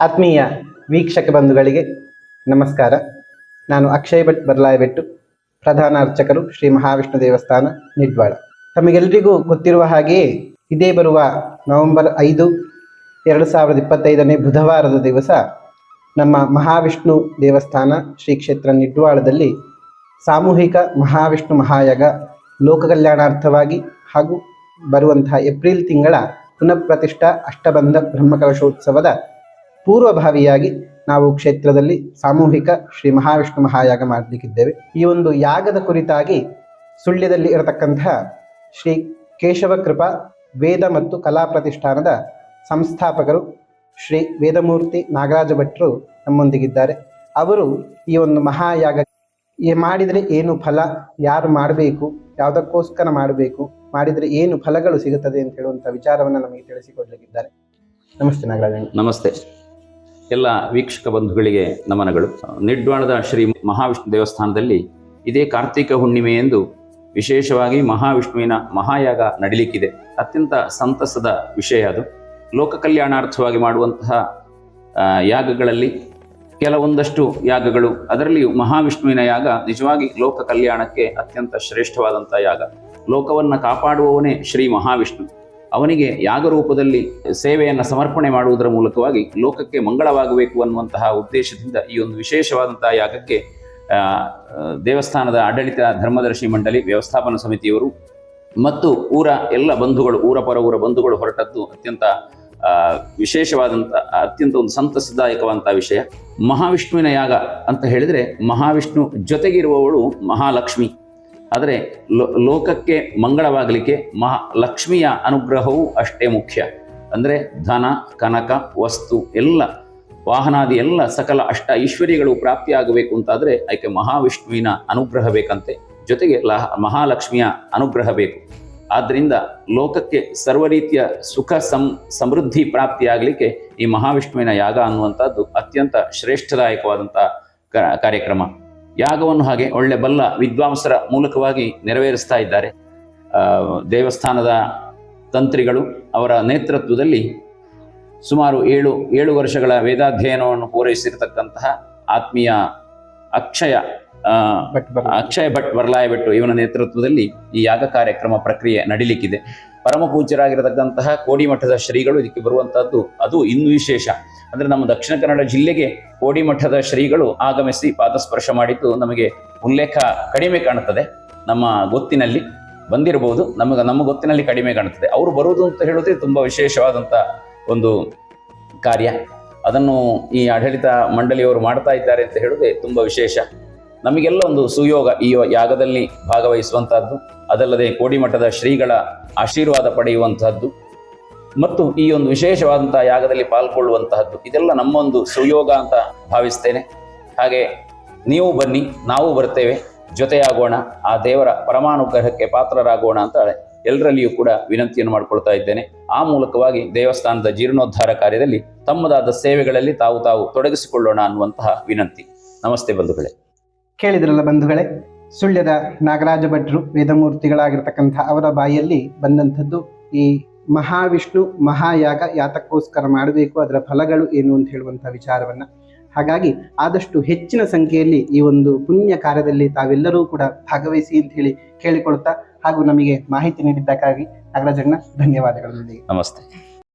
ಆತ್ಮೀಯ ವೀಕ್ಷಕ ಬಂಧುಗಳಿಗೆ ನಮಸ್ಕಾರ. ನಾನು ಅಕ್ಷಯ್ ಭಟ್ ಬರ್ಲಾಯಬೆಟ್ಟು, ಪ್ರಧಾನ ಅರ್ಚಕರು ಶ್ರೀ ಮಹಾವಿಷ್ಣು ದೇವಸ್ಥಾನ, ನಿಡ್ವಾಳ. ತಮಗೆಲ್ಲರಿಗೂ ಗೊತ್ತಿರುವ ಹಾಗೆಯೇ ಇದೇ ಬರುವ ನವೆಂಬರ್ ಐದು, ಎರಡು ಸಾವಿರದ ಇಪ್ಪತ್ತೈದನೇ ಬುಧವಾರದ ದಿವಸ ನಮ್ಮ ಮಹಾವಿಷ್ಣು ದೇವಸ್ಥಾನ ಶ್ರೀ ಕ್ಷೇತ್ರ ನಿಡ್ವಾಳದಲ್ಲಿ ಸಾಮೂಹಿಕ ಮಹಾವಿಷ್ಣು ಮಹಾಯಾಗ ಲೋಕ ಕಲ್ಯಾಣಾರ್ಥವಾಗಿ ಹಾಗೂ ಬರುವಂತಹ ಏಪ್ರಿಲ್ ತಿಂಗಳ ಪುನಃ ಪ್ರತಿಷ್ಠಾ ಅಷ್ಟಬಂಧ ಬ್ರಹ್ಮಕಲಶೋತ್ಸವದ ಪೂರ್ವಭಾವಿಯಾಗಿ ನಾವು ಕ್ಷೇತ್ರದಲ್ಲಿ ಸಾಮೂಹಿಕ ಶ್ರೀ ಮಹಾವಿಷ್ಣು ಮಹಾಯಾಗ ಮಾಡಲಿಕ್ಕಿದ್ದೇವೆ. ಈ ಒಂದು ಯಾಗದ ಕುರಿತಾಗಿ ಸುಳ್ಯದಲ್ಲಿ ಇರತಕ್ಕಂತಹ ಶ್ರೀ ಕೇಶವ ಕೃಪಾ ವೇದ ಮತ್ತು ಕಲಾ ಪ್ರತಿಷ್ಠಾನದ ಸಂಸ್ಥಾಪಕರು ಶ್ರೀ ವೇದಮೂರ್ತಿ ನಾಗರಾಜ ಭಟ್ರು ನಮ್ಮೊಂದಿಗಿದ್ದಾರೆ. ಅವರು ಈ ಒಂದು ಮಹಾಯಾಗ ಮಾಡಿದರೆ ಏನು ಫಲ, ಯಾರು ಮಾಡಬೇಕು, ಯಾವುದಕ್ಕೋಸ್ಕರ ಮಾಡಬೇಕು, ಮಾಡಿದರೆ ಏನು ಫಲಗಳು ಸಿಗುತ್ತದೆ ಅಂತ ಹೇಳುವಂಥ ವಿಚಾರವನ್ನು ನಮಗೆ ತಿಳಿಸಿಕೊಡ್ಲಿಕ್ಕಿದ್ದಾರೆ. ನಮಸ್ತೆ ನಾಗರಾಜ ನಮಸ್ತೆ. ಎಲ್ಲ ವೀಕ್ಷಕ ಬಂಧುಗಳಿಗೆ ನಮನಗಳು. ನಿಡ್ವಾಣದ ಶ್ರೀ ಮಹಾವಿಷ್ಣು ದೇವಸ್ಥಾನದಲ್ಲಿ ಇದೇ ಕಾರ್ತಿಕ ಹುಣ್ಣಿಮೆ ಎಂದು ವಿಶೇಷವಾಗಿ ಮಹಾವಿಷ್ಣುವಿನ ಮಹಾಯಾಗ ನಡೀಲಿಕ್ಕಿದೆ. ಅತ್ಯಂತ ಸಂತಸದ ವಿಷಯ ಅದು. ಲೋಕ ಕಲ್ಯಾಣಾರ್ಥವಾಗಿ ಮಾಡುವಂತಹ ಯಾಗಗಳಲ್ಲಿ ಕೆಲವೊಂದಷ್ಟು ಯಾಗಗಳು, ಅದರಲ್ಲಿಯೂ ಮಹಾವಿಷ್ಣುವಿನ ಯಾಗ ನಿಜವಾಗಿ ಲೋಕ ಕಲ್ಯಾಣಕ್ಕೆ ಅತ್ಯಂತ ಶ್ರೇಷ್ಠವಾದಂಥ ಯಾಗ. ಲೋಕವನ್ನು ಕಾಪಾಡುವವನೇ ಶ್ರೀ ಮಹಾವಿಷ್ಣು. ಅವನಿಗೆ ಯಾಗ ರೂಪದಲ್ಲಿ ಸೇವೆಯನ್ನು ಸಮರ್ಪಣೆ ಮಾಡುವುದರ ಮೂಲಕವಾಗಿ ಲೋಕಕ್ಕೆ ಮಂಗಳವಾಗಬೇಕು ಅನ್ನುವಂತಹ ಉದ್ದೇಶದಿಂದ ಈ ಒಂದು ವಿಶೇಷವಾದಂತಹ ಯಾಗಕ್ಕೆ ದೇವಸ್ಥಾನದ ಆಡಳಿತ ಧರ್ಮದರ್ಶಿ ಮಂಡಳಿ, ವ್ಯವಸ್ಥಾಪನಾ ಸಮಿತಿಯವರು ಮತ್ತು ಊರ ಎಲ್ಲ ಬಂಧುಗಳು, ಊರ ಪರ ಊರ ಬಂಧುಗಳು ಹೊರಟದ್ದು ಅತ್ಯಂತ ವಿಶೇಷವಾದಂಥ ಅತ್ಯಂತ ಒಂದು ಸಂತಸದಾಯಕವಾದಂಥ ವಿಷಯ. ಮಹಾವಿಷ್ಣುವಿನ ಯಾಗ ಅಂತ ಹೇಳಿದರೆ ಮಹಾವಿಷ್ಣು ಜೊತೆಗಿರುವವಳು ಮಹಾಲಕ್ಷ್ಮಿ. ಆದರೆ ಲೋಕಕ್ಕೆ ಮಂಗಳವಾಗಲಿಕ್ಕೆ ಮಹಾ ಲಕ್ಷ್ಮಿಯ ಅನುಗ್ರಹವು ಅಷ್ಟೇ ಮುಖ್ಯ. ಅಂದರೆ ಧನ, ಕನಕ, ವಸ್ತು ಎಲ್ಲ, ವಾಹನಾದಿ ಎಲ್ಲ ಸಕಲ ಅಷ್ಟ ಐಶ್ವರ್ಯಗಳು ಪ್ರಾಪ್ತಿಯಾಗಬೇಕು ಅಂತಾದರೆ ಆಕೆ ಮಹಾವಿಷ್ಣುವಿನ ಅನುಗ್ರಹ ಬೇಕಂತೆ. ಜೊತೆಗೆ ಲ ಮಹಾಲಕ್ಷ್ಮಿಯ ಅನುಗ್ರಹ ಬೇಕು. ಆದ್ದರಿಂದ ಲೋಕಕ್ಕೆ ಸರ್ವ ರೀತಿಯ ಸುಖ ಸಂ ಸಮೃದ್ಧಿ ಪ್ರಾಪ್ತಿಯಾಗಲಿಕ್ಕೆ ಈ ಮಹಾವಿಷ್ಣುವಿನ ಯಾಗ ಅನ್ನುವಂಥದ್ದು ಅತ್ಯಂತ ಶ್ರೇಷ್ಠದಾಯಕವಾದಂಥ ಕಾರ್ಯಕ್ರಮ. ಯಾಗವನ್ನು ಹಾಗೆ ಒಳ್ಳೆ ಬಲ್ಲ ವಿದ್ವಾಂಸರ ಮೂಲಕವಾಗಿ ನೆರವೇರಿಸ್ತಾ ಇದ್ದಾರೆ. ದೇವಸ್ಥಾನದ ತಂತ್ರಿಗಳು ಅವರ ನೇತೃತ್ವದಲ್ಲಿ ಸುಮಾರು ಏಳು ಏಳು ವರ್ಷಗಳ ವೇದಾಧ್ಯಯನವನ್ನು ಪೂರೈಸಿರತಕ್ಕಂತಹ ಆತ್ಮೀಯ ಅಕ್ಷಯ ಅಕ್ಷಯ ಭಟ್ ಬರ್ಲಾಯ ಭಟ್ ಇವನ ನೇತೃತ್ವದಲ್ಲಿ ಈ ಯಾಗ ಕಾರ್ಯಕ್ರಮ ಪ್ರಕ್ರಿಯೆ ನಡೀಲಿಕ್ಕಿದೆ. ಪರಮ ಪೂಜ್ಯರಾಗಿರತಕ್ಕಂತಹ ಕೋಡಿಮಠದ ಶ್ರೀಗಳು ಇದಕ್ಕೆ ಬರುವಂತಹದ್ದು ಅದು ಇನ್ನೂ ವಿಶೇಷ. ಅಂದ್ರೆ ನಮ್ಮ ದಕ್ಷಿಣ ಕನ್ನಡ ಜಿಲ್ಲೆಗೆ ಕೋಡಿಮಠದ ಶ್ರೀಗಳು ಆಗಮಿಸಿ ಪಾದಸ್ಪರ್ಶ ಮಾಡಿದ್ದು ನಮಗೆ ಉಲ್ಲೇಖ ಕಡಿಮೆ ಕಾಣುತ್ತದೆ. ನಮ್ಮ ಗೊತ್ತಿನಲ್ಲಿ ಬಂದಿರಬಹುದು. ನಮಗೆ ನಮ್ಮ ಗೊತ್ತಿನಲ್ಲಿ ಕಡಿಮೆ ಕಾಣುತ್ತದೆ. ಅವರು ಬರುವುದು ಅಂತ ಹೇಳೋದೇ ತುಂಬಾ ವಿಶೇಷವಾದಂಥ ಒಂದು ಕಾರ್ಯ. ಅದನ್ನು ಈ ಆಡಳಿತ ಮಂಡಳಿಯವರು ಮಾಡ್ತಾ ಇದ್ದಾರೆ ಅಂತ ಹೇಳೋದೇ ತುಂಬಾ ವಿಶೇಷ. ನಮಗೆಲ್ಲ ಒಂದು ಸುಯೋಗ ಈ ಯಾಗದಲ್ಲಿ ಭಾಗವಹಿಸುವಂತಹದ್ದು. ಅದಲ್ಲದೆ ಕೋಡಿಮಠದ ಶ್ರೀಗಳ ಆಶೀರ್ವಾದ ಪಡೆಯುವಂತಹದ್ದು. ಮತ್ತು ಈ ಒಂದು ವಿಶೇಷವಾದಂತಹ ಯಾಗದಲ್ಲಿ ಪಾಲ್ಗೊಳ್ಳುವಂತಹದ್ದು. ಇದೆಲ್ಲ ನಮ್ಮೊಂದು ಸುಯೋಗ ಅಂತ ಭಾವಿಸ್ತೇನೆ. ಹಾಗೆ ನೀವು ಬನ್ನಿ, ನಾವು ಬರ್ತೇವೆ. ಜೊತೆಯಾಗೋಣ, ಆ ದೇವರ ಪರಮಾನುಗ್ರಹಕ್ಕೆ ಪಾತ್ರರಾಗೋಣ ಅಂತ ಎಲ್ಲರಲ್ಲಿಯೂ ಕೂಡ ವಿನಂತಿಯನ್ನು ಮಾಡಿಕೊಳ್ತಾ ಇದ್ದೇನೆ. ಆ ಮೂಲಕವಾಗಿ ದೇವಸ್ಥಾನದ ಜೀರ್ಣೋದ್ಧಾರ ಕಾರ್ಯದಲ್ಲಿ ತಮ್ಮದಾದ ಸೇವೆಗಳಲ್ಲಿ ತಾವು ತಾವು ತೊಡಗಿಸಿಕೊಳ್ಳೋಣ ಅನ್ನುವಂತಹ ವಿನಂತಿ. ನಮಸ್ತೆ ಬಂಧುಗಳೇ. ಕೇಳಿದ್ರಲ್ಲ ಬಂಧುಗಳೇ, ಸುಳ್ಯದ ನಾಗರಾಜ ಭಟ್ರು ವೇದಮೂರ್ತಿಗಳಾಗಿರ್ತಕ್ಕಂಥ ಅವರ ಬಾಯಲ್ಲಿ ಬಂದಂಥದ್ದು ಈ ಮಹಾವಿಷ್ಣು ಮಹಾಯಾಗ ಯಾತಕ್ಕೋಸ್ಕರ ಮಾಡಬೇಕು, ಅದರ ಫಲಗಳು ಏನು ಅಂತ ಹೇಳುವಂಥ ವಿಚಾರವನ್ನ. ಹಾಗಾಗಿ ಆದಷ್ಟು ಹೆಚ್ಚಿನ ಸಂಖ್ಯೆಯಲ್ಲಿ ಈ ಒಂದು ಪುಣ್ಯ ಕಾರ್ಯದಲ್ಲಿ ತಾವೆಲ್ಲರೂ ಕೂಡ ಭಾಗವಹಿಸಿ ಅಂತ ಹೇಳಿ ಕೇಳಿಕೊಳ್ತಾ ಹಾಗೂ ನಮಗೆ ಮಾಹಿತಿ ನೀಡಿದ್ದಕ್ಕಾಗಿ ನಾಗರಾಜಣ್ಣ, ಧನ್ಯವಾದಗಳು ನಮಸ್ತೆ.